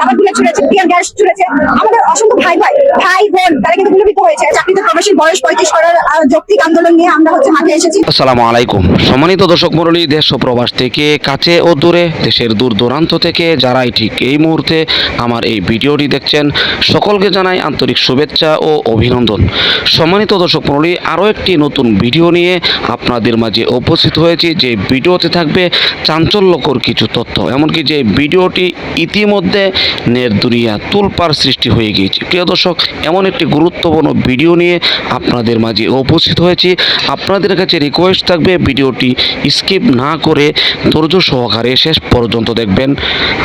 Rubber bullet ছুড়েছে tear gas ছুড়েছে আমাদের অসংখ্য ভাই ভাই ভাই বোন, তারা কিন্তু গুলিবিদ্ধ হয়েছে। চাকরিতে প্রবেশের বয়স পঁয়ত্রিশ করার যৌক্তিক আন্দোলন নিয়ে আমরা হচ্ছে মাঠে এসেছি। আসসালামু আলাইকুম। সম্মানিত দর্শক মণ্ডলী, দেশ ও প্রবাস থেকে কাছে ও দূরে, দেশের দূর দূরান্ত থেকে যারাই ঠিক এই মুহূর্তে আমার এই ভিডিওটি দেখছেন, সকলকে জানাই আন্তরিক শুভেচ্ছা ও অভিনন্দন। সম্মানিত দর্শক মণ্ডলী, আরও একটি নতুন ভিডিও নিয়ে আপনাদের মাঝে উপস্থিত হয়েছি। যে ভিডিওতে থাকবে চাঞ্চল্যকর কিছু তথ্য, এমনকি যে ভিডিওটি ইতিমধ্যে নের দুনিয়া তুলপার সৃষ্টি হয়ে গিয়েছে। প্রিয় দর্শক, এমন একটি গুরুত্বপূর্ণ ভিডিও নিয়ে আপনাদের মাঝে উপস্থিত হয়েছি। আপনাদের কাছে রিকোয়েস্ট থাকবে ভিডিওটি স্কিপ না করে ধৈর্য সহকারে শেষ পর্যন্ত দেখবেন।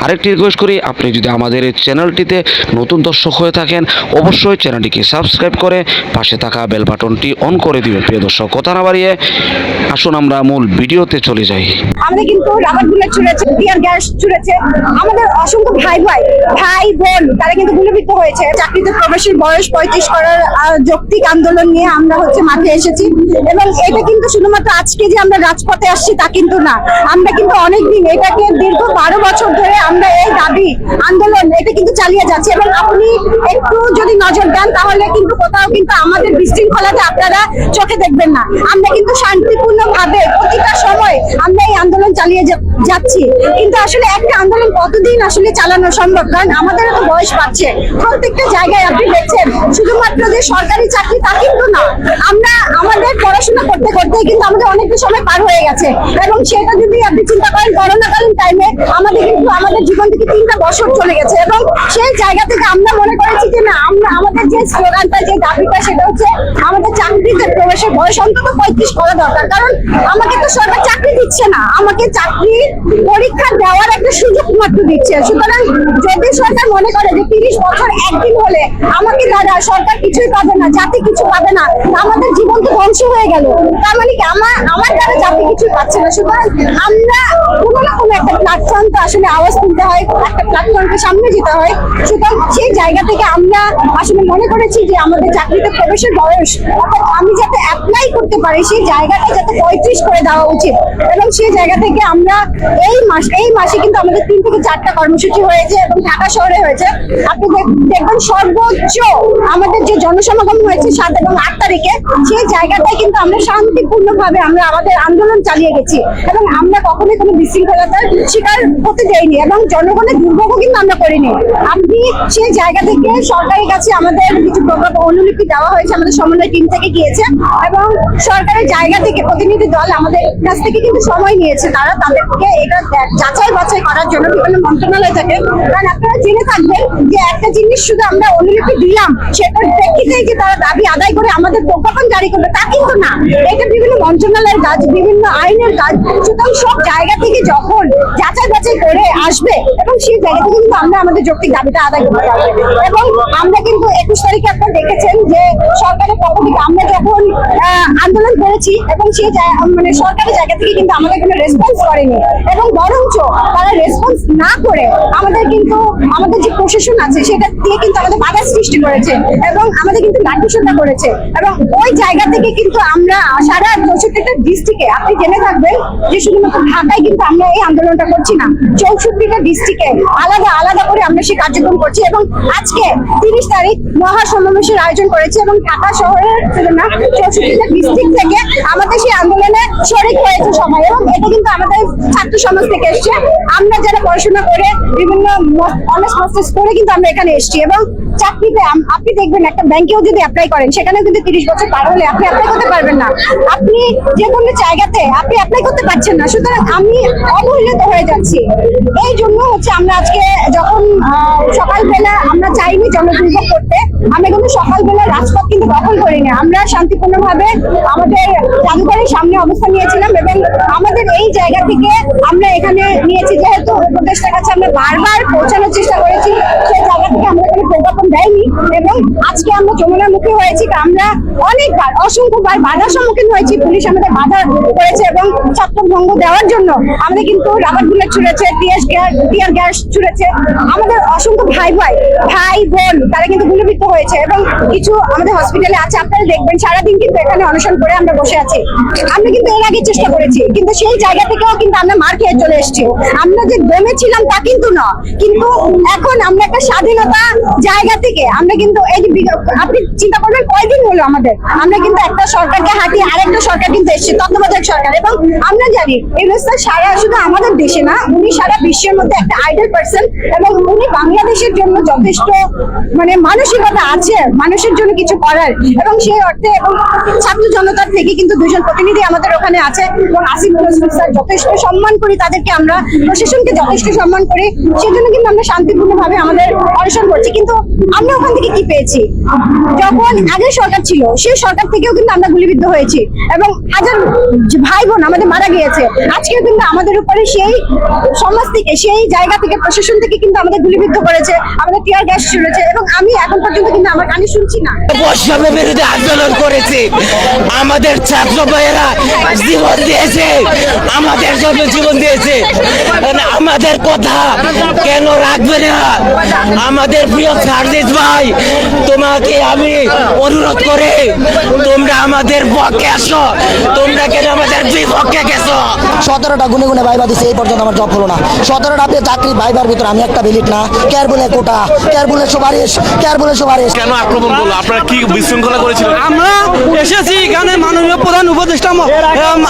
আরেকটি রিকোয়েস্ট করি, আপনি যদি আমাদের এই চ্যানেলটিতে নতুন দর্শক হয়ে থাকেন, অবশ্যই চ্যানেলটিকে সাবস্ক্রাইব করে পাশে থাকা বেল বাটনটি অন করে দিবেন। প্রিয় দর্শক, কথা না বাড়িয়ে আসুন আমরা মূল ভিডিওতে চলে যাই। আমাদের কিন্তু রাবার বুলেট ছুড়েছে টিয়ার গ্যাস ছুড়েছে আমাদের অসংখ্য ভাই ভাই ভাই, বোন, তারা কিন্তু গুলিবিদ্ধ হয়েছে। চাকরিতে প্রবেশের বয়স পঁয়ত্রিশ করার যৌক্তিক আন্দোলন নিয়ে আমরা হচ্ছে মাঠে এসেছি। এবং এটা কিন্তু শুধুমাত্র আজকে যে আমরা রাজপথে আসছি তা কিন্তু না। আমরা কিন্তু অনেকদিন এটাকে দীর্ঘ বারো বছর ধরে আমরা এই দাবি, আন্দোলন, এটা কিন্তু চালিয়ে যাচ্ছি। এবং আপনি একটু যদি নজর দেন, তাহলে কিন্তু কোথাও কিন্তু আমাদের বিশৃঙ্খলাতে আপনারা চোখে দেখবেন না। আমরা কিন্তু শান্তিপূর্ণ ভাবে প্রতিটা সময় আমরা এই আন্দোলন চালিয়ে যাচ্ছি। কিন্তু আসলে একটা আন্দোলন কতদিন আসলে চালানো সম্ভব কারণ আমাদের তো বয়স পাচ্ছে প্রত্যেকটা জায়গায় আপনি দেখছেন, শুধুমাত্র যে সরকারি চাকরি তা কিন্তু না। করতে কিন্তু আমাদের অনেকটা সময় পার হয়ে গেছে। এবং সেটা যদি আপনি চিন্তা করেন, করোনাকালীন টাইমে আমাদের কিন্তু আমাদের জীবন থেকে তিনটা বছর চলে গেছে। এবং সেই জায়গা থেকে আমরা মনে করেছি যে, না, আমরা, আমাদের যে স্লোগানটা যে দাবিটা, সেটা হচ্ছে আমাদের চাকরিতে প্রবেশের বয়স অন্তত পঁয়ত্রিশ করা দরকার। কারণ আমাকে তো সরকার চাকরি দিচ্ছে না। আমাকে চাকরি পরীক্ষা দেওয়ার একটা সুযোগ মাত্র দিচ্ছে। সুতরাং যদি সরকার মনে করে যে তিরিশ বছর একদিন হলে আমাকে দ্বারা সরকার কিছুই পাবে না, জাতি কিছু পাবে না, আমাদের জীবন তো ধ্বংস হয়ে গেল। মানে কি আমার আমার দ্বারা জাতি কিছু পাচ্ছে না। সুতরাং আমরা কোনো না কোনো একটা প্ল্যাটফর্ম তো আসলে আওয়াজ তুলতে হয়, একটা প্ল্যাটফর্মকে সামনে যেতে হয়। সুতরাং সেই জায়গা থেকে আমরা আসলে মনে করেছি যে আমাদের চাকরিতে প্রবেশের বয়স, অর্থাৎ আমি যাতে অ্যাপ্লাই করতে পারি, সেই জায়গাটা যাতে পঁয়ত্রিশ করে দেওয়া উচিত। এবং সেই জায়গা থেকে আমরা এই মাস, এই মাসে কিন্তু আমাদের তিন থেকে চারটা কর্মসূচি হয়েছে এবং ঢাকা শহরে হয়েছে। আপনি দেখ- দেখবেন সর্বোচ্চ আমাদের যে জনসমাগম হয়েছে সাত এবং আট তারিখে, সেই জায়গাটায় কিন্তু আমরা শান্তিপূর্ণ ভাবে আমরা আমাদের আন্দোলন চালিয়ে গেছি। এবং আমরা কখনোই কোনো বিশৃঙ্খলতার শিকার হতে দেইনি এবং জনগণের দুর্ভোগও কিন্তু আমরা করিনি। আপনি সেই জায়গা থেকে সরকারের কাছে আমাদের কিছু প্রকল্প, অনুলিপি দেওয়া হয়েছে, আমাদের সমন্বয় টিম থেকে গিয়েছে এবং সরকারের জায়গা থেকে প্রতিনিধি দল আমাদের কাছ থেকে কিন্তু সময় নিয়েছে। তারা তাদেরকে এটা যাচাই বাছাই করার জন্য বিভিন্ন মন্ত্রণালয় থাকে। কারণ আপনারা জেনে থাকবেন যে একটা জিনিস শুধু আমরা অনুলিপি দিলাম সেটার প্রেক্ষিতেই যে তারা দাবি আদায় করে আমাদের প্রজ্ঞাপন জারি করবে, তা কিন্তু না। এটা বিভিন্ন মন্ত্রণালয়ের কাজ, বিভিন্ন আইনের কাজ সুতরাং সব জায়গা থেকে যখন যাচাই বাছাই করে আসবে সেই জায়গা থেকে কিন্তু আমরা আমাদের যৌক্তিক দাবিটা আদায় করতে পারব। এবং আমরা কিন্তু একুশ তারিখে আপনারা দেখেছেন যে সরকারের পক্ষ থেকে আমরা যখন আন্দোলন করেছি এবং সেই মানে সরকারি জায়গা থেকে কিন্তু আমাদের কোনো রেসপন্স করেনি। এবং বরঞ্চ তারা রেসপন্স না করে আমাদের কিন্তু, আমাদের যে প্রশাসন আছে সেটা দিয়ে কিন্তু আমাদের বাধা সৃষ্টি করেছে এবং আমাদের কিন্তু লাঠিসোঁটা করেছে। এবং ওই জায়গা থেকে কিন্তু আমরা সারা চৌষট্টিটা ডিস্ট্রিক্টে আপনি জেনে থাকবেন যে শুধুমাত্র ঢাকায় কিন্তু আমরা এই আন্দোলনটা করছি না, চৌষট্টিটা ডিস্ট্রিক্টে আলাদা আলাদা করে আমরা সেই কার্যক্রম করছি এবং আজকে তিরিশ তারিখ মহা সমাবেশের আয়োজন করেছি এবং ঢাকা শহরের ডিস্ট্রিক্ট থেকে আমাদের সেই আন্দোলনে শরিক হয়েছে সবাই এবং এটা কিন্তু আমাদের ছাত্র সমাজ থেকে এসছে। আমরা যারা পড়াশোনা করে বিভিন্ন অনার্স মাস্টার্স করে কিন্তু আমরা এখানে এসেছি এবং চাকরিতে আপনি দেখবেন একটা ব্যাংকেও যদি অ্যাপ্লাই করেন, সেখানেও কিন্তু তিরিশ বছর পার হলে আপনি অ্যাপ্লাই করতে পারবেন না। আপনি যে কোনো জায়গাতে আপনি অ্যাপ্লাই করতে পারছেন না। সুতরাং আমি অবহেলিত হয়ে যাচ্ছি। এই জন্য হচ্ছে আমরা আজকে যখন সকালবেলা আমরা চাইনি জনদুর্ভোগ করতে, আমরা কিন্তু সকালবেলা রাজপথ কিন্তু দখল করিনি। আমরা শান্তিপূর্ণভাবে আমাদের জাদুঘরের সামনে অবস্থান নিয়েছিলাম এবং আমাদের এই জায়গা থেকে আমরা এখানে নিয়েছি। যেহেতু উপদেষ্টার কাছে আমরা বারবার পৌঁছানোর চেষ্টা করেছি, সেই জায়গা থেকে আমরা প্রজ্ঞাপন দেয়নি এবং আজকে আমরা যমুনার মুখে হয়েছি আমরা অনেকবার, অসংখ্যবার বাধার সম্মুখীন হয়েছি। পুলিশ আমাদের বাধা করেছে এবং ছত্রভঙ্গ দেওয়ার জন্য আমাদের কিন্তু রাবার বুলেট ছুড়েছে, টিয়ার গ্যাস টিয়ার গ্যাস ছুড়েছে। আমাদের অসংখ্য ভাই ভাই ভাই বোন, তারা কিন্তু গুলিবিদ্ধ হয়েছে এবং কিছু আমাদের হসপিটালে আছে, আপনারা দেখবেন, সারাদিন কিন্তু এখানে অনশন করে আমরা বসে আছি। আমরা কিন্তু এর আগে চেষ্টা করেছি, কিন্তু সেই জায়গা থেকেও কিন্তু আমরা মার খেয়ে চলে এসেছি। আমরা যে দমে ছিলাম তা কিন্তু না কিন্তু এখন আমরা একটা স্বাধীনতা জায়গা থেকে আমরা কিন্তু এই আপনি চিন্তা করবেন কয়দিন হলো আমাদের? আমরা কিন্তু একটা সরকারকে হাঁটিয়ে আরেকটা সরকার কিন্তু এসেছে তত্ত্বাবধায়ক সরকার। এবং আমরা জানি এই ব্যবস্থা সারা শুধু আমাদের দেশে না, উনি সারা বিশ্বের মধ্যে একটা আইডল পার্সন এবং উনি বাংলাদেশের জন্য যথেষ্ট মানে মানসিকতা আছে, মানুষের জন্য কিছু করার। এবং সেই অর্থে এবং ছাত্র জনতার থেকে কিন্তু দুজন প্রতিনিধি আমাদের ওখানে আছে এবং আসিফ নজরুল স্যার যথেষ্ট সম্মান করি, তাদেরকে আমরা প্রশাসনকে যথেষ্ট সম্মান করি। সেজন্য কিন্তু আমরা শান্তিপূর্ণভাবে আমাদের অনশন করছি। কিন্তু আমরা ওখান থেকে কি পেয়েছি? যখন আগের সরকার ছিল, সেই সরকার থেকেও কিন্তু আমরা গুলিবিদ্ধ হয়েছি। এবং হাজার ভাই বোন আমাদের মারা গিয়েছে। আজকেও কিন্তু আমাদের উপরে সেই সমাজ থেকে, সেই জায়গা থেকে, প্রশাসন থেকে কিন্তু আমাদের গুলিবিদ্ধ করেছে, আমাদের টিয়ার গ্যাস ছুড়েছে, এবং আমি এখন পর্যন্ত কিন্তু আমার কানে শুনছি না। বৈষম্যের বিরুদ্ধে আন্দোলন করেছি। আমাদের ছাত্র ভাইয়েরা জীবন দিয়েছে। আমাদের জন্য জীবন দিয়েছে। আমাদের কথা কেন রাখবে না? আমাদের প্রিয় সার্জিস ভাই তোমাকে আমি অনুরোধ করে তোমরা আমাদের পক্ষে আসো। তোমরা কেন আমাদের বিপক্ষে গেছো? সতেরোটা গুনে গুনে ভাইবা দিছে এই পর্যন্ত আমার জব হলো না। সতেরোটা আপনি চাকরি ভাইবার ভিতরে আমি একটা বিলিট না। কেয়ার বলে কোটা কেয়ার বলে সুপারিশ কেয়ার বলে সুপারিশ। কেন আক্রমণ করল? আপনারা কি বিশৃঙ্খলা করেছিলেন? আমরা এসেছি এখানে মাননীয় প্রধান উপদেষ্টা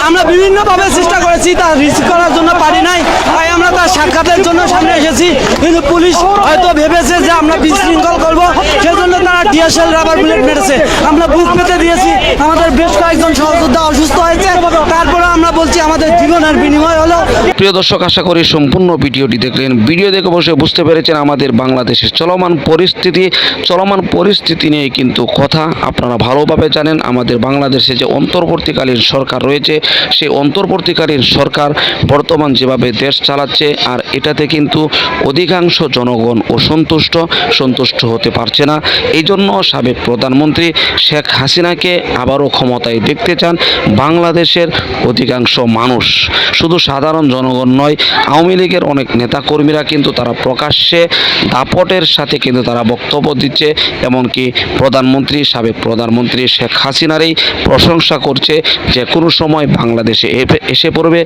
আমরা বিভিন্নভাবে চেষ্টা করেছি তা রিসিভ করার জন্য পারি নাই। তাই আমরা সাক্ষাতের জন্য সামনে এসেছি। কিন্তু পুলিশ হয়তো ভেবেছে যে আমরা বিশৃঙ্খল করব। সেজন্য তারা ডিএসএল রাবার বুলেট মেরেছে। আমরা বুক পেতে দিয়েছি। আমাদের বেশ কয়েকজন সহযোদ্ধা অসুস্থ হয়েছে। তারপরে আমরা বলছি আমাদের জীবনের বিনিময় হলো। প্রিয় দর্শক, আশা করি সম্পূর্ণ ভিডিওটি দেখলেন। ভিডিও দেখে বসে বুঝতে পেরেছেন আমাদের বাংলাদেশের চলমান পরিস্থিতি। চলমান পরিস্থিতি নিয়ে কিন্তু কথা আপনারা ভালোভাবে জানেন। আমাদের বাংলাদেশে যে অন্তর্বর্তীকালীন সরকার রয়েছে, সেই অন্তর্বর্তীকালীন সরকার বর্তমান যেভাবে দেশ চালাচ্ছে আর এটাতে কিন্তু অধিকাংশ জনগণ অসন্তুষ্ট, সন্তুষ্ট হতে পারছে না। এই জন্য সাবেক প্রধানমন্ত্রী শেখ হাসিনাকে আবারও ক্ষমতায় দেখতে চান বাংলাদেশের অধিকাংশ মানুষ। শুধু সাধারণ জনগণ নয়, আওয়ামী লীগের অনেক নেতাকর্মীরা কিন্তু তারা প্রকাশ্যে দাপটের সাথে কিন্তু তারা বক্তব্য দিচ্ছে, এমনকি প্রধানমন্ত্রী, সাবেক প্রধানমন্ত্রী শেখ হাসিনারই প্রশংসা করছে যে কোনো সময় বাংলাদেশে এসে পড়বে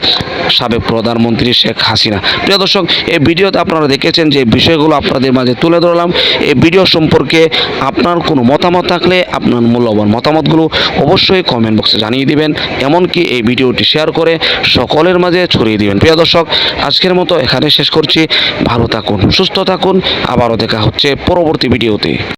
সাবেক প্রধানমন্ত্রী শেখ হাসিনা। প্রিয় দর্শক, এই ভিডিওতে আপনারা দেখেছেন যে বিষয়গুলো আপনাদের মাঝে তুলে ধরলাম। এই ভিডিও সম্পর্কে আপনার কোনো মতামত থাকলে আপনার মূল্যবান মতামতগুলো অবশ্যই কমেন্ট বক্সে জানিয়ে দিবেন। এমনকি এই ভিডিওটি শেয়ার করে সকলের মাঝে ছড়িয়ে দিবেন। প্রিয় দর্শক, আজকের মতো এখানে শেষ করছি। ভালো থাকুন, সুস্থ থাকুন। আবারও দেখা হচ্ছে পরবর্তী ভিডিওতে।